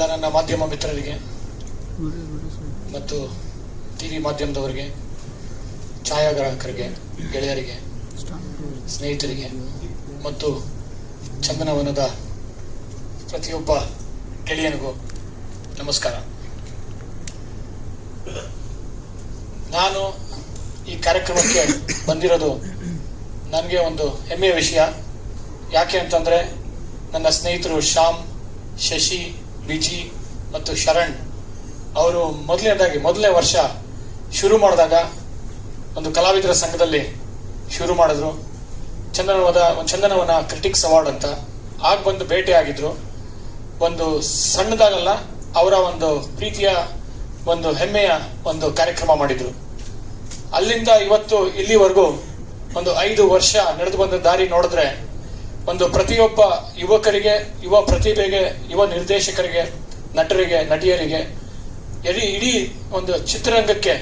ಎಲ್ಲ ನನ್ನ ಮಾಧ್ಯಮ ಮಿತ್ರರಿಗೆ ಮತ್ತು ಟಿ ವಿ ಮಾಧ್ಯಮದವರಿಗೆ, ಛಾಯಾಗ್ರಾಹಕರಿಗೆ, ಗೆಳೆಯರಿಗೆ, ಸ್ನೇಹಿತರಿಗೆ ಮತ್ತು ಚಂದನವನದ ಪ್ರತಿಯೊಬ್ಬ ಗೆಳೆಯನಿಗೂ ನಮಸ್ಕಾರ. ನಾನು ಈ ಕಾರ್ಯಕ್ರಮಕ್ಕೆ ಬಂದಿರೋದು ನನಗೆ ಒಂದು ಹೆಮ್ಮೆಯ ವಿಷಯ. ಯಾಕೆ ಅಂತಂದರೆ ನನ್ನ ಸ್ನೇಹಿತರು ಶ್ಯಾಮ್, ಶಶಿ ಬಿಜಿ ಮತ್ತು ಶರಣ್ ಅವರು ಮೊದಲನೇದಾಗಿ ಮೊದಲನೇ ವರ್ಷ ಶುರು ಮಾಡಿದಾಗ ಒಂದು ಕಲಾವಿದರ ಸಂಘದಲ್ಲಿ ಶುರು ಮಾಡಿದ್ರು. ಚಂದನವಾದ, ಒಂದು ಚಂದನವನ ಕ್ರಿಟಿಕ್ಸ್ ಅವಾರ್ಡ್ ಅಂತ. ಆಗ ಬಂದು ಭೇಟಿ ಆಗಿದ್ರು. ಒಂದು ಸಣ್ಣದಾಗಲ್ಲ, ಅವರ ಒಂದು ಪ್ರೀತಿಯ ಒಂದು ಹೆಮ್ಮೆಯ ಒಂದು ಕಾರ್ಯಕ್ರಮ ಮಾಡಿದ್ರು. ಅಲ್ಲಿಂದ ಇವತ್ತು ಇಲ್ಲಿವರೆಗೂ ಒಂದು ಐದು ವರ್ಷ ನಡೆದು ಬಂದ ದಾರಿ ನೋಡಿದ್ರೆ ಒಂದು ಪ್ರತಿಯೊಬ್ಬ ಯುವಕರಿಗೆ, ಯುವ ಪ್ರತಿಭೆಗೆ, ಯುವ ನಿರ್ದೇಶಕರಿಗೆ, ನಟರಿಗೆ, ನಟಿಯರಿಗೆ ಎಡಿ ಇಡೀ ಒಂದು ಚಿತ್ರರಂಗಕ್ಕೆ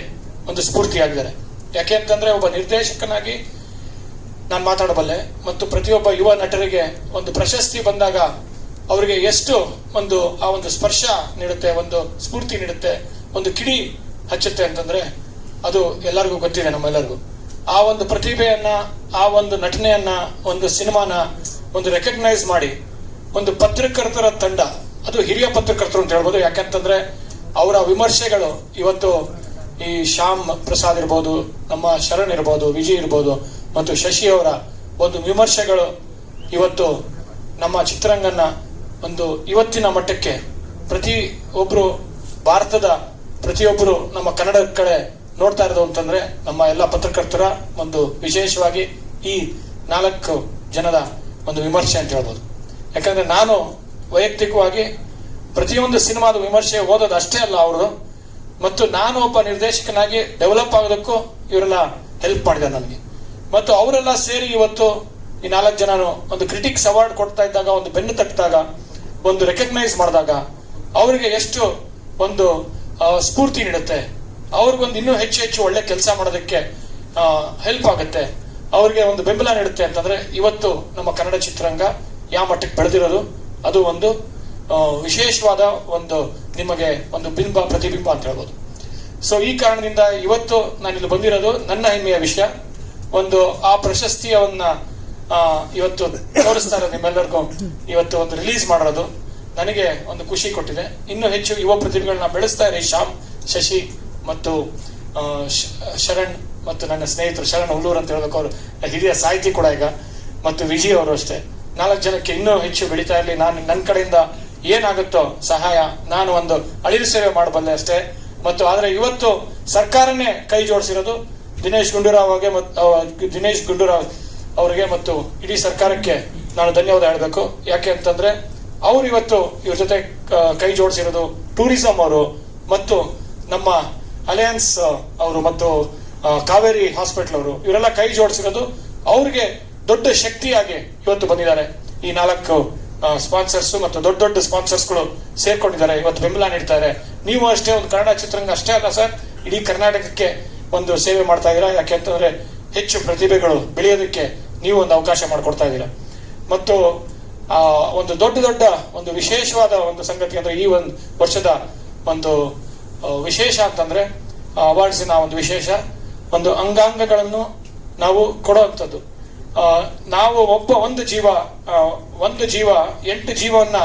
ಒಂದು ಸ್ಫೂರ್ತಿಯಾಗಿದ್ದಾರೆ. ಯಾಕೆ ಅಂತಂದ್ರೆ ಒಬ್ಬ ನಿರ್ದೇಶಕನಾಗಿ ನಾನು ಮಾತಾಡಬಲ್ಲೆ ಮತ್ತು ಪ್ರತಿಯೊಬ್ಬ ಯುವ ನಟರಿಗೆ ಒಂದು ಪ್ರಶಸ್ತಿ ಬಂದಾಗ ಅವರಿಗೆ ಎಷ್ಟು ಒಂದು ಆ ಒಂದು ಸ್ಪರ್ಶ ನೀಡುತ್ತೆ, ಒಂದು ಸ್ಫೂರ್ತಿ ನೀಡುತ್ತೆ, ಒಂದು ಕಿಡಿ ಹಚ್ಚುತ್ತೆ ಅಂತಂದ್ರೆ ಅದು ಎಲ್ಲರಿಗೂ ಗೊತ್ತಿದೆ, ನಮ್ಮೆಲ್ಲರಿಗೂ. ಆ ಒಂದು ಪ್ರತಿಭೆಯನ್ನ, ಆ ಒಂದು ನಟನೆಯನ್ನ, ಒಂದು ಸಿನಿಮಾನ ಒಂದು ರೆಕಗ್ನೈಸ್ ಮಾಡಿ, ಒಂದು ಪತ್ರಕರ್ತರ ತಂಡ, ಅದು ಹಿರಿಯ ಪತ್ರಕರ್ತರು ಅಂತ ಹೇಳ್ಬೋದು. ಯಾಕಂತಂದ್ರೆ ಅವರ ವಿಮರ್ಶೆಗಳು ಇವತ್ತು ಈ ಶ್ಯಾಮ್ ಪ್ರಸಾದ್ ಇರ್ಬೋದು, ನಮ್ಮ ಶರಣ್ ಇರ್ಬೋದು ವಿಜಯ್ ಇರ್ಬೋದು, ಮತ್ತು ಶಶಿ ಅವರ ಒಂದು ವಿಮರ್ಶೆಗಳು ಇವತ್ತು ನಮ್ಮ ಚಿತ್ರರಂಗನ ಒಂದು ಇವತ್ತಿನ ಮಟ್ಟಕ್ಕೆ ಪ್ರತಿ ಒಬ್ರು ಭಾರತದ ಪ್ರತಿಯೊಬ್ಬರು ನಮ್ಮ ಕನ್ನಡ ಕಡೆ ನೋಡ್ತಾ ಇರೋದು ಅಂತಂದ್ರೆ ನಮ್ಮ ಎಲ್ಲ ಪತ್ರಕರ್ತರ ಒಂದು ವಿಶೇಷವಾಗಿ ಈ ನಾಲ್ಕು ಜನದ ಒಂದು ವಿಮರ್ಶೆ ಅಂತ ಹೇಳ್ಬೋದು. ಯಾಕಂದ್ರೆ ನಾನು ವೈಯಕ್ತಿಕವಾಗಿ ಪ್ರತಿಯೊಂದು ಸಿನಿಮಾದ ವಿಮರ್ಶೆ ಓದೋದು ಅಷ್ಟೇ ಅಲ್ಲ ಅವರು ಮತ್ತು ನಾನು ಒಬ್ಬ ನಿರ್ದೇಶಕನಾಗಿ ಡೆವಲಪ್ ಆಗೋದಕ್ಕೂ ಇವರೆಲ್ಲ ಹೆಲ್ಪ್ ಮಾಡಿದೆ ನನಗೆ. ಮತ್ತು ಅವರೆಲ್ಲ ಸೇರಿ ಇವತ್ತು ಈ ನಾಲ್ಕು ಜನನು ಒಂದು ಕ್ರಿಟಿಕ್ಸ್ ಅವಾರ್ಡ್ ಕೊಡ್ತಾ ಇದ್ದಾಗ, ಒಂದು ಬೆನ್ನು ತಟ್ಟಿದಾಗ, ಒಂದು ರೆಕಗ್ನೈಸ್ ಮಾಡಿದಾಗ ಅವರಿಗೆ ಎಷ್ಟು ಒಂದು ಸ್ಫೂರ್ತಿ ನೀಡುತ್ತೆ. ಅವ್ರಿಗೊಂದು ಇನ್ನೂ ಹೆಚ್ಚು ಹೆಚ್ಚು ಒಳ್ಳೆ ಕೆಲಸ ಮಾಡೋದಕ್ಕೆ ಹೆಲ್ಪ್ ಆಗುತ್ತೆ. ಅವ್ರಿಗೆ ಒಂದು ಬೆಂಬಲ ನೀಡುತ್ತೆ ಅಂತಂದ್ರೆ ಇವತ್ತು ನಮ್ಮ ಕನ್ನಡ ಚಿತ್ರರಂಗ ಯಾವ ಮಟ್ಟಕ್ಕೆ ಬೆಳೆದಿರೋದು, ಅದು ಒಂದು ವಿಶೇಷವಾದ ಒಂದು ನಿಮಗೆ ಒಂದು ಬಿಂಬ, ಪ್ರತಿಬಿಂಬ ಅಂತ ಹೇಳ್ಬೋದು. ಸೊ ಈ ಕಾರಣದಿಂದ ಇವತ್ತು ನಾನು ಇಲ್ಲಿ ಬಂದಿರೋದು ನನ್ನ ಹೆಮ್ಮೆಯ ವಿಷಯ. ಒಂದು, ಆ ಪ್ರಶಸ್ತಿಯವನ್ನ ಇವತ್ತು ತೋರಿಸ್ತಾರೆ ನಿಮ್ಮೆಲ್ಲರಿಗೂ. ಇವತ್ತು ಒಂದು ರಿಲೀಸ್ ಮಾಡಿರೋದು. ನನಗೆ ಒಂದು ಖುಷಿ ಕೊಟ್ಟಿದೆ. ಇನ್ನು ಹೆಚ್ಚು ಯುವ ಪ್ರತಿಭೆಗಳನ್ನ ಬೆಳೆಸ್ತಾ ಇರಿ, ಶ್ಯಾಮ್, ಶಶಿ ಮತ್ತು ಶರಣ್ ಮತ್ತು ನನ್ನ ಸ್ನೇಹಿತರು, ಶರಣ್ ಹುಲ್ಲೂರ್ ಅಂತ ಹೇಳ್ಬೇಕು ಅವರು. ಹಿರಿಯ ಸಾಹಿತಿ ಕೂಡ ಈಗ. ಮತ್ತು ವಿಜಿ ಅವರು ಅಷ್ಟೇ. ನಾಲ್ಕು ಜನಕ್ಕೆ ಇನ್ನೂ ಹೆಚ್ಚು ಬೆಳೀತಾ ಇರಲಿ. ನಾನು ನನ್ನ ಕಡೆಯಿಂದ ಏನಾಗುತ್ತೋ ಸಹಾಯ ನಾನು ಒಂದು ಅಳಿಲು ಸೇವೆ ಮಾಡಬಲ್ಲೆ ಅಷ್ಟೇ. ಮತ್ತು ಆದರೆ ಇವತ್ತು ಸರ್ಕಾರನೇ ಕೈ ಜೋಡಿಸಿರೋದು ದಿನೇಶ್ ಗುಂಡೂರಾವ್ ಅವರಿಗೆ ಮತ್ತು ದಿನೇಶ್ ಗುಂಡೂರಾವ್ ಅವರಿಗೆ ಮತ್ತು ಇಡೀ ಸರ್ಕಾರಕ್ಕೆ ನಾನು ಧನ್ಯವಾದ ಹೇಳಬೇಕು. ಯಾಕೆ ಅಂತಂದ್ರೆ ಅವರು ಇವತ್ತು ಇವ್ರ ಜೊತೆ ಕೈ ಜೋಡಿಸಿರೋದು ಟೂರಿಸಂ ಅವರು ಮತ್ತು ನಮ್ಮ ಅಲಯನ್ಸ್ ಅವರು ಮತ್ತು ಕಾವೇರಿ ಹಾಸ್ಪಿಟಲ್ ಅವರು, ಇವರೆಲ್ಲ ಕೈ ಜೋಡಿಸಿರೋದು ಅವ್ರಿಗೆ ದೊಡ್ಡ ಶಕ್ತಿಯಾಗಿ ಇವತ್ತು ಬಂದಿದ್ದಾರೆ. ಈ ನಾಲ್ಕು ಸ್ಪಾನ್ಸರ್ಸ್ ಮತ್ತು ದೊಡ್ಡ ದೊಡ್ಡ ಸ್ಪಾನ್ಸರ್ಸ್ಗಳು ಸೇರ್ಕೊಂಡಿದ್ದಾರೆ, ಇವತ್ತು ಬೆಂಬಲ ನೀಡ್ತಾರೆ ನೀವು ಅಷ್ಟೇ ಒಂದು ಕನ್ನಡ ಚಿತ್ರರಂಗ ಅಷ್ಟೇ ಅಲ್ಲ ಸರ್, ಇಡೀ ಕರ್ನಾಟಕಕ್ಕೆ ಒಂದು ಸೇವೆ ಮಾಡ್ತಾ ಇದ್ದೀರಾ? ಯಾಕೆ ಅಂತಂದ್ರೆ ಹೆಚ್ಚು ಪ್ರತಿಭೆಗಳು ಬೆಳೆಯೋದಕ್ಕೆ ನೀವು ಒಂದು ಅವಕಾಶ ಮಾಡಿಕೊಡ್ತಾ ಇದ್ದೀರಾ. ಮತ್ತು ಒಂದು ದೊಡ್ಡ ದೊಡ್ಡ ಒಂದು ವಿಶೇಷವಾದ ಒಂದು ಸಂಗತಿ ಅಂದ್ರೆ ಈ ಒಂದು ವರ್ಷದ ಒಂದು ವಿಶೇಷ ಅಂತಂದ್ರೆ ಅವಾರ್ಡ್ಸಿನ ಒಂದು ವಿಶೇಷ, ಒಂದು ಅಂಗಾಂಗಗಳನ್ನು ನಾವು ಕೊಡುವಂಥದ್ದು. ನಾವು ಒಬ್ಬ ಒಂದು ಜೀವ ಒಂದು ಜೀವ, ಎಂಟು ಜೀವವನ್ನ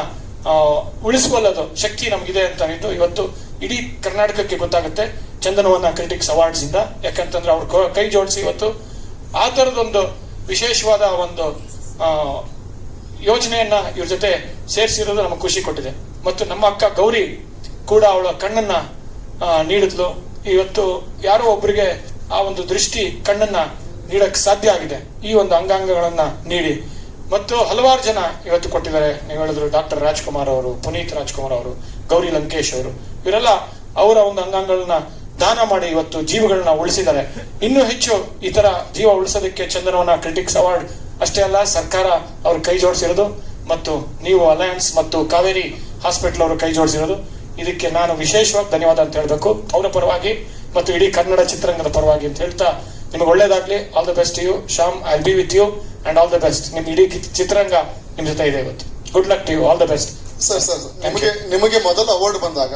ಉಳಿಸಬಲ್ಲದು ಶಕ್ತಿ ನಮಗಿದೆ ಅಂತ ಇದು ಇವತ್ತು ಇಡೀ ಕರ್ನಾಟಕಕ್ಕೆ ಗೊತ್ತಾಗುತ್ತೆ ಚಂದನವನ್ನ ಕ್ರಿಟಿಕ್ಸ್ ಅವಾರ್ಡ್ಸ್ ಇಂದ. ಯಾಕಂತಂದ್ರೆ ಅವ್ರು ಕೈ ಜೋಡಿಸಿ ಇವತ್ತು ಆ ತರದೊಂದು ವಿಶೇಷವಾದ ಒಂದು ಯೋಜನೆಯನ್ನ ಇವ್ರ ಜೊತೆ ಸೇರಿಸಿರೋದು ನಮಗೆ ಖುಷಿ ಕೊಟ್ಟಿದೆ. ಮತ್ತು ನಮ್ಮ ಅಕ್ಕ ಗೌರಿ ಕೂಡ ಅವಳ ಕಣ್ಣನ್ನ ನೀಡಿದ್ಲು ಇವತ್ತು ಯಾರೋ ಒಬ್ಬರಿಗೆ ಆ ಒಂದು ದೃಷ್ಟಿ ಕಣ್ಣನ್ನ ನೀಡಕ್ಕೆ ಸಾಧ್ಯ ಆಗಿದೆ. ಈ ಒಂದು ಅಂಗಾಂಗಗಳನ್ನ ನೀಡಿ. ಮತ್ತು ಹಲವಾರು ಜನ ಇವತ್ತು ಕೊಟ್ಟಿದ್ದಾರೆ. ನೀವು ಹೇಳಿದ್ರು ಡಾಕ್ಟರ್ ರಾಜ್ಕುಮಾರ್ ಅವರು, ಪುನೀತ್ ರಾಜ್ಕುಮಾರ್ ಅವರು, ಗೌರಿ ಲಂಕೇಶ್ ಅವರು. ಇವರೆಲ್ಲ ಅವರ ಒಂದು ಅಂಗಾಂಗಗಳನ್ನ ದಾನ ಮಾಡಿ ಇವತ್ತು ಜೀವಗಳನ್ನ ಉಳಿಸಿದ್ದಾರೆ. ಇನ್ನೂ ಹೆಚ್ಚು ಈ ತರ ಜೀವ ಉಳಿಸೋದಕ್ಕೆ ಚಂದನವನ ಕ್ರಿಟಿಕ್ಸ್ ಅವಾರ್ಡ್ ಅಷ್ಟೇ ಅಲ್ಲ, ಸರ್ಕಾರ ಅವ್ರ ಕೈ ಜೋಡಿಸಿರೋದು. ಮತ್ತು ನೀವು ಅಲಯನ್ಸ್ ಮತ್ತು ಕಾವೇರಿ ಹಾಸ್ಪಿಟಲ್ ಅವರು ಕೈ ಜೋಡಿಸಿರೋದು. ಇದಕ್ಕೆ ನಾನು ವಿಶೇಷವಾಗಿ ಧನ್ಯವಾದ ಅಂತ ಹೇಳಬೇಕು. ಅವರ ಪರವಾಗಿ ಮತ್ತು ಇಡೀ ಕನ್ನಡ ಚಿತ್ರರಂಗದ ಪರವಾಗಿ ಅಂತ ಹೇಳ್ತಾ ನಿಮಗೆ ಒಳ್ಳೇದಾಗ್ಲಿ. All the best you Shyam I be with you and all the best ನಿಮ್ ಇಡೀ ಚಿತ್ರರಂಗ ನಿಮ್ ಜೊತೆ ಇದೆ ಇವತ್ತು. Good luck to you all the best sir sir ನಿಮಗೆ ನಿಮಗೆ ಮೊದಲ ಅವಾರ್ಡ್ ಬಂದಾಗ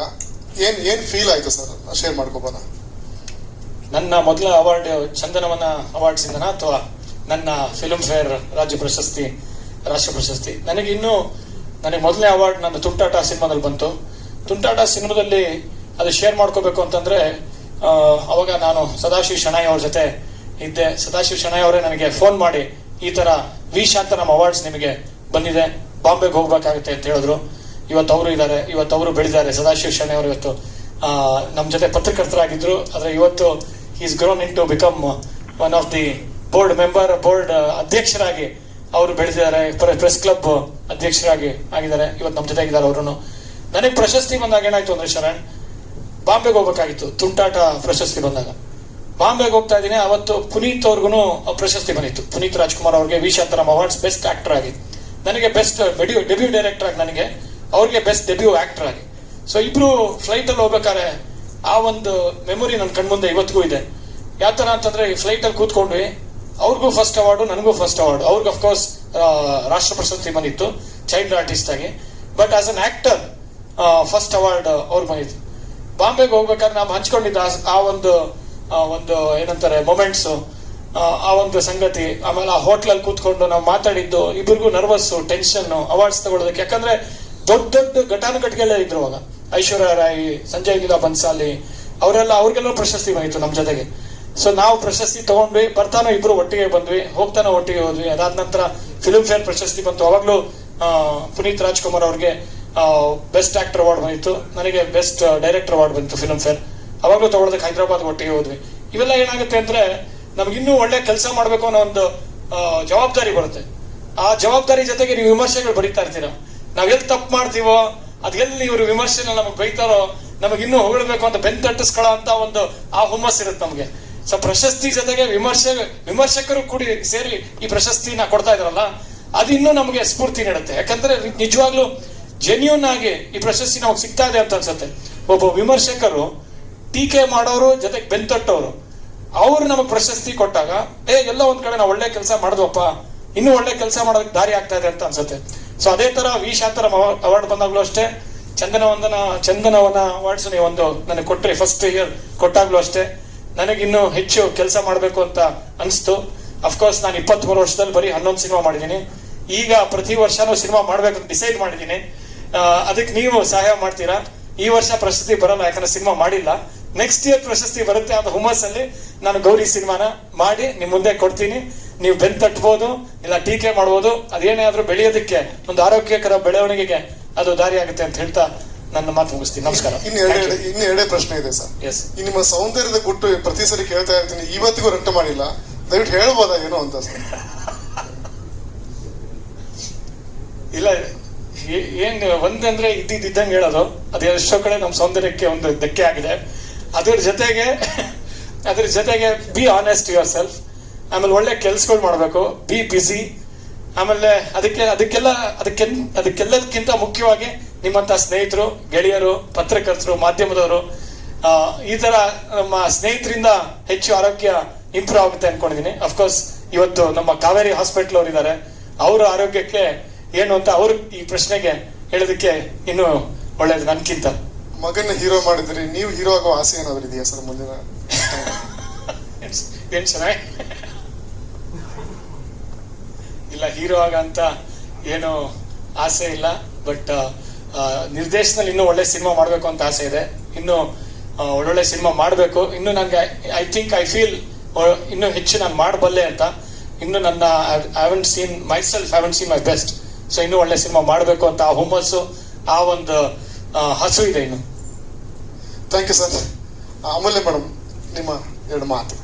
ಏನ್ ಏನ್ ಫೀಲ್ ಆಯ್ತು ಸರ್ ಶೇರ್ ಮಾಡ್ಕೋಬೋದ? ನನ್ನ ಮೊದಲ ಅವಾರ್ಡ್ ಚಂದನವನ ಅವಾರ್ಡ್ಸ್ ಇಂದನ ಅಥವಾ ನನ್ನ ಫಿಲ್ಮ್ ಫೇರ್ ರಾಜ್ಯ ಪ್ರಶಸ್ತಿ ರಾಷ್ಟ್ರ ಪ್ರಶಸ್ತಿ? ನನಗೆ ಇನ್ನೂ ನನಗೆ ಮೊದಲನೇ ಅವಾರ್ಡ್ ನನ್ನ ತುಂಟಾಟ ಸಿನಿಮಾದಲ್ಲಿ ಬಂತು. ತುಂಟಾಟ ಸಿನಿಮಾದಲ್ಲಿ ಅದು ಶೇರ್ ಮಾಡ್ಕೋಬೇಕು ಅಂತಂದ್ರೆ ಅವಾಗ ನಾನು ಸದಾಶಿವ ಶಣೈ ಅವ್ರ ಜೊತೆ ಇದ್ದೆ. ಸದಾಶಿವ ಶೆಣಾಯಿ ಅವರೇ ನನಗೆ ಫೋನ್ ಮಾಡಿ ಈ ತರ ವಿ ಶಾಂತ ನಮ್ಮ ಅವಾರ್ಡ್ಸ್ ನಿಮಗೆ ಬಂದಿದೆ. ಬಾಂಬೆಗೆ ಹೋಗ್ಬೇಕಾಗುತ್ತೆ ಅಂತ ಹೇಳಿದ್ರು. ಇವತ್ತು ಅವರು ಇದ್ದಾರೆ. ಇವತ್ತು ಅವರು ಬೆಳೆದಿದ್ದಾರೆ. ಸದಾಶಿವ ಶಣೈ ಅವರು ಇವತ್ತು. ನಮ್ಮ ಜೊತೆ ಪತ್ರಕರ್ತರಾಗಿದ್ರು. ಆದರೆ ಇವತ್ತು is grown into become one of the board member board ಅಧ್ಯಕ್ಷರಾಗಿ ಅವರು ಬೆಳೆದಿದ್ದಾರೆ. ಪ್ರೆಸ್ ಕ್ಲಬ್ ಅಧ್ಯಕ್ಷರಾಗಿ ಆಗಿದ್ದಾರೆ. ಇವತ್ತು ನಮ್ಮ ಜೊತೆ ಇದ್ದಾರೆ ಅವರು ನನಗೆ ಪ್ರಶಸ್ತಿ ಬಂದಾಗ ಏನಾಯ್ತು ಅಂದ್ರೆ ಶರಣ್, ಬಾಂಬೆಗೆ ಹೋಗ್ಬೇಕಾಗಿತ್ತು. ತುಂಟಾಟ ಪ್ರಶಸ್ತಿ ಬಂದಾಗ. ಬಾಂಬೆಗೆ ಹೋಗ್ತಾ ಇದ್ದೀನಿ. ಅವತ್ತು ಪುನೀತ್ ಅವ್ರಿಗೂ ಪ್ರಶಸ್ತಿ ಬಂದಿತ್ತು. ಪುನೀತ್ ರಾಜ್ಕುಮಾರ್ ಅವ್ರಿಗೆ V Shantaram awards best actor ಆಗಿ. ನನಗೆ ಬೆಸ್ಟ್ ಡೆಬ್ಯೂ ಡೆಬ್ಯೂ ಡೈರೆಕ್ಟರ್ ಆಗಿ ನನಗೆ. ಅವ್ರಿಗೆ ಬೆಸ್ಟ್ ಡೆಬ್ಯೂ ಆಕ್ಟರ್ ಆಗಿ. ಸೊ ಇಬ್ರು ಫ್ಲೈಟ್ ಅಲ್ಲಿ ಹೋಗ್ಬೇಕಾದ್ರೆ ಆ ಒಂದು ಮೆಮೊರಿ ನನ್ನ ಕಣ್ಮುಂದೆ ಇವತ್ತಿಗೂ ಇದೆ. ಯಾವ ತರ ಅಂತಂದ್ರೆ ಈ ಫ್ಲೈಟ್ ಅಲ್ಲಿ ಕೂತ್ಕೊಂಡ್ವಿ. ಅವ್ರಿಗೂ ಫಸ್ಟ್ ಅವಾರ್ಡು ನನಗೂ ಫಸ್ಟ್ ಅವಾರ್ಡ್ ಅವ್ರಿಗೆ ಅಫ್ಕೋರ್ಸ್ ರಾಷ್ಟ್ರ ಪ್ರಶಸ್ತಿ ಬಂದಿತ್ತು. ಚೈಲ್ಡ್ ಆರ್ಟಿಸ್ಟ್ ಆಗಿ. But as an actor first award ಅವ್ರು ಬಂದಿತ್ತು ಬಾಂಬೆಗೆ ಹೋಗ್ಬೇಕಾದ್ರೆ ನಾವು ಹಂಚ್ಕೊಂಡಿದ್ದ ಆ- ಒಂದು ಒಂದು ಏನಂತಾರೆ ಮೊಮೆಂಟ್ಸ್ ಆ ಒಂದು ಸಂಗತಿ, ಆಮೇಲೆ ಆ ಹೋಟ್ಲಲ್ಲಿ ಕೂತ್ಕೊಂಡು ನಾವು ಮಾತಾಡಿದ್ದು ಇಬ್ಬರಿಗೂ ನರ್ವಸ್ ಟೆನ್ಷನ್ ಅವಾರ್ಡ್ಸ್ ತಗೊಳ್ಳೋದಕ್ಕೆ. ಯಾಕಂದ್ರೆ ದೊಡ್ಡ ದೊಡ್ಡ ಘಟಾನುಘಟಿಗೆಲ್ಲ ಇದ್ರು ಅವಾಗ. ಐಶ್ವರ್ಯ ರಾಯ್, ಸಂಜಯ್ ಗಿಲಾ ಬನ್ಸಾಲಿ, ಅವರೆಲ್ಲ, ಅವ್ರಿಗೆಲ್ಲ ಪ್ರಶಸ್ತಿ ಬಂದಿತ್ತು ನಮ್ಮ ಜೊತೆಗೆ. ಸೊ ನಾವು ಪ್ರಶಸ್ತಿ ತಗೊಂಡ್ವಿ, ಬರ್ತಾನೋ ಇಬ್ರು ಒಟ್ಟಿಗೆ ಬಂದ್ವಿ, ಹೋಗ್ತಾನೋ ಒಟ್ಟಿಗೆ ಹೋದ್ವಿ. ಅದಾದ ನಂತರ ಫಿಲ್ಮ್ ಫೇರ್ ಪ್ರಶಸ್ತಿ ಬಂತು. ಅವಾಗ್ಲೂ ಪುನೀತ್ ರಾಜ್ಕುಮಾರ್ ಅವ್ರಿಗೆ ಬೆಸ್ಟ್ ಆಕ್ಟರ್ ಅವಾರ್ಡ್ ಬಂದಿತ್ತು. ನನಗೆ ಬೆಸ್ಟ್ ಡೈರೆಕ್ಟರ್ ಅವಾರ್ಡ್ ಬಂತು ಫಿಲ್ಮ್ ಫೇರ್ ಅವಾಗಲೂ ತಗೊಳ್ಳೋದಕ್ಕೆ ಹೈದರಾಬಾದ್ ಒಟ್ಟಿಗೆ ಹೋದ್ವಿ. ಇವೆಲ್ಲ ಏನಾಗುತ್ತೆ ಅಂದ್ರೆ ನಮ್ಗೆ ಇನ್ನೂ ಒಳ್ಳೆ ಕೆಲಸ ಮಾಡಬೇಕು ಅನ್ನೋ ಒಂದು ಜವಾಬ್ದಾರಿ ಬರುತ್ತೆ. ಆ ಜವಾಬ್ದಾರಿ ಜೊತೆಗೆ ನೀವು ವಿಮರ್ಶೆಗಳು ಬರೀತಾ ಇರ್ತೀರಾ. ನಾವ್ ಎಲ್ಲಿ ತಪ್ಪು ಮಾಡ್ತೀವೋ ಅದೆಲ್ಲಿ ಇವರು ವಿಮರ್ಶೆನ ನಮಗೆ ಬೈತಾರೋ ನಮಗೆ ಇನ್ನೂ ಹೊಗಳಬೇಕು ಅಂತ ಬೆನ್ ತಟ್ಟಿಸ್ಕೊಳ್ಳೋ ಅಂತ ಒಂದು, ಆ ಹುಮ್ಮಸ್ ಇರುತ್ತೆ ನಮಗೆ. ಸೊ ಪ್ರಶಸ್ತಿ ಜೊತೆಗೆ ವಿಮರ್ಶೆ, ವಿಮರ್ಶಕರು ಕೂಡಿ ಸೇರಿ ಈ ಪ್ರಶಸ್ತಿನ ಕೊಡ್ತಾ ಇದ್ರಲ್ಲ, ಅದು ಇನ್ನೂ ನಮಗೆ ಸ್ಫೂರ್ತಿ ನೀಡುತ್ತೆ. ಯಾಕಂದ್ರೆ ನಿಜವಾಗ್ಲೂ ಜೆನ್ಯೂನ್ ಆಗಿ ಈ ಪ್ರಶಸ್ತಿ ನಮಗೆ ಸಿಗ್ತಾ ಇದೆ ಅಂತ ಅನ್ಸುತ್ತೆ. ಒಬ್ಬ ವಿಮರ್ಶಕರು ಟೀಕೆ ಮಾಡೋರು, ಜೊತೆಗೆ ಬೆಂತಟ್ಟವರು ಅವರು ನಮಗೆ ಪ್ರಶಸ್ತಿ ಕೊಟ್ಟಾಗ, ಏ, ಎಲ್ಲ ಒಂದ್ ಕಡೆ ನಾವು ಒಳ್ಳೆ ಕೆಲಸ ಮಾಡಿದ್ವಪ್ಪ, ಇನ್ನೂ ಒಳ್ಳೆ ಕೆಲಸ ಮಾಡೋದಕ್ಕೆ ದಾರಿ ಆಗ್ತಾ ಇದೆ ಅಂತ ಅನ್ಸುತ್ತೆ. ಸೊ ಅದೇ ತರ ವಿ ಶಾಂತರಾಮ್ ಅವಾರ್ಡ್ ಬಂದಾಗ್ಲೂ ಅಷ್ಟೇ, ಚಂದನವಂದನ, ಚಂದನವನ ಅವಾರ್ಡ್ಸ್ ನೀವು ಒಂದು ನನಗೆ ಕೊಟ್ಟರೆ ಫಸ್ಟ್ ಇಯರ್ ಕೊಟ್ಟಾಗ್ಲೂ ಅಷ್ಟೇ ನನಗಿನ್ನೂ ಹೆಚ್ಚು ಕೆಲಸ ಮಾಡಬೇಕು ಅಂತ ಅನಿಸ್ತು. ಅಫ್ಕೋರ್ಸ್ ನಾನು ಇಪ್ಪತ್ಮೂರು ವರ್ಷದಲ್ಲಿ ಬರೀ ಹನ್ನೊಂದು ಸಿನಿಮಾ ಮಾಡಿದ್ದೀನಿ ಈಗ ಪ್ರತಿ ವರ್ಷನೂ ಸಿನಿಮಾ ಮಾಡಬೇಕು ಅಂತ ಡಿಸೈಡ್ ಮಾಡಿದ್ದೀನಿ ಅದಕ್ಕೆ ನೀವು ಸಹಾಯ ಮಾಡ್ತೀರಾ? ಈ ವರ್ಷ ಪ್ರಶಸ್ತಿ ಬರಲ್ಲ ಯಾಕಂದ್ರೆ ಸಿನಿಮಾ ಮಾಡಿಲ್ಲ. ನೆಕ್ಸ್ಟ್ ಇಯರ್ ಪ್ರಶಸ್ತಿ ಬರುತ್ತೆ ಅಂತ ಹುಮ್ಮಸ್ಸಲ್ಲಿ. ನಾನು ಗೌರಿ ಸಿನಿಮಾನ ಮಾಡಿ ನಿಮ್ ಮುಂದೆ ಕೊಡ್ತೀನಿ. ನೀವು ಬೆನ್ ತಟ್ಬೋದು ಇಲ್ಲ ಟೀಕೆ ಮಾಡ್ಬೋದು ಅದೇನೇ ಆದ್ರೂ ಬೆಳೆಯೋದಕ್ಕೆ ಒಂದು ಆರೋಗ್ಯಕರ ಬೆಳವಣಿಗೆಗೆ ಅದು ದಾರಿ ಆಗುತ್ತೆ ಅಂತ ಹೇಳ್ತಾ ನನ್ನ ಮಾತು ಮುಗಿಸ್ತೀನಿ. ನಮಸ್ಕಾರ. ಇನ್ನು ಎರಡೇ ಇನ್ನು ಎರಡೇ ಪ್ರಶ್ನೆ ಇದೆ ಸರ್. ಎಸ್ ಈ ನಿಮ್ಮ ಸೌಂದರ್ಯದ ಕೊಟ್ಟು ಪ್ರತಿ ಸರಿ ಕೇಳ್ತಾ ಇರ್ತೀನಿ. ಇವತ್ತಿಗೂ ರಟ್ಟು ಮಾಡಿಲ್ಲ. ದಯವಿಟ್ಟು ಹೇಳ್ಬೋದಾ ಏನೋ ಅಂತ ಸರ್. ಇಲ್ಲ ಏನ್ ಒಂದಂದ್ರೆ ಇದ್ದಿದ್ದಂಗೆ ಹೇಳೋದು. ಅದು ಎಷ್ಟೋ ಕಡೆ ನಮ್ಮ ಸೌಂದರ್ಯಕ್ಕೆ ಒಂದು ಧಕ್ಕೆ ಆಗಿದೆ. ಅದ್ರ ಜೊತೆಗೆ ಅದ್ರ ಜೊತೆಗೆ ಬಿ ಆನೆಸ್ಟ್ ಯುವರ್ ಸೆಲ್ಫ್ ಆಮೇಲೆ ಒಳ್ಳೆ ಕೆಲ್ಸಗಳು ಮಾಡಬೇಕು. ಬಿ ಬಿಸಿ ಆಮೇಲೆ ಅದಕ್ಕೆ, ಅದಕ್ಕೆಲ್ಲ ಅದಕ್ಕೆ ಅದಕ್ಕೆಲ್ಲದಕ್ಕಿಂತ ಮುಖ್ಯವಾಗಿ ನಿಮ್ಮಂತ ಸ್ನೇಹಿತರು, ಗೆಳೆಯರು, ಪತ್ರಕರ್ತರು, ಮಾಧ್ಯಮದವರು ಈ ತರ ನಮ್ಮ ಸ್ನೇಹಿತರಿಂದ ಹೆಚ್ಚು ಆರೋಗ್ಯ ಇಂಪ್ರೂವ್ ಆಗುತ್ತೆ ಅನ್ಕೊಂಡಿದೀನಿ. ಅಫ್ಕೋರ್ಸ್ ಇವತ್ತು ನಮ್ಮ ಕಾವೇರಿ ಹಾಸ್ಪಿಟಲ್ ಅವರು ಇದ್ದಾರೆ ಅವರ ಆರೋಗ್ಯಕ್ಕೆ ಏನು ಅಂತ ಅವ್ರು ಈ ಪ್ರಶ್ನೆಗೆ ಹೇಳೋದಕ್ಕೆ ಇನ್ನು ಒಳ್ಳೇದು ನನ್ಕಿಂತ. ಮಗನ ಹೀರೋ ಮಾಡಿದ್ರಿ ನೀವು ಹೀರೋ ಆಗೋ ಆಸೆ ಏನಾದ್ರು ಇದೆಯಾ ಸರ್ ಮುಂದಿನ ಏನ್ ಚೆನ್ನಾಗಿ ಇಲ್ಲ ಹೀರೋ ಆಗ ಅಂತ ಏನು ಆಸೆ ಇಲ್ಲ ಬಟ್ ನಿರ್ದೇಶನದಲ್ಲಿ ಇನ್ನೂ ಒಳ್ಳೆ ಸಿನಿಮಾ ಮಾಡಬೇಕು ಅಂತ ಆಸೆ ಇದೆ. ಇನ್ನು ಒಳ್ಳೊಳ್ಳೆ ಸಿನಿಮಾ ಮಾಡಬೇಕು. ಇನ್ನು ನನಗೆ ಐ ಥಿಂಕ್ ಐ ಫೀಲ್ ಇನ್ನೂ ಹೆಚ್ಚು ನಾನು ಮಾಡಬಲ್ಲೆ ಅಂತ. ಇನ್ನು ನನ್ನ I haven't seen myself haven't seen my best so ಇನ್ನೂ ಒಳ್ಳೆ ಸಿನಿಮಾ ಮಾಡಬೇಕು ಅಂತ ಆ ಹುಮ್ಮಸ್ಸು, ಆ ಒಂದು ಹಸು ಇದೆ ಇನ್ನು. Thank you sir Amulya madam, ನಿಮ್ಮ ಎರಡು ಮಾತು.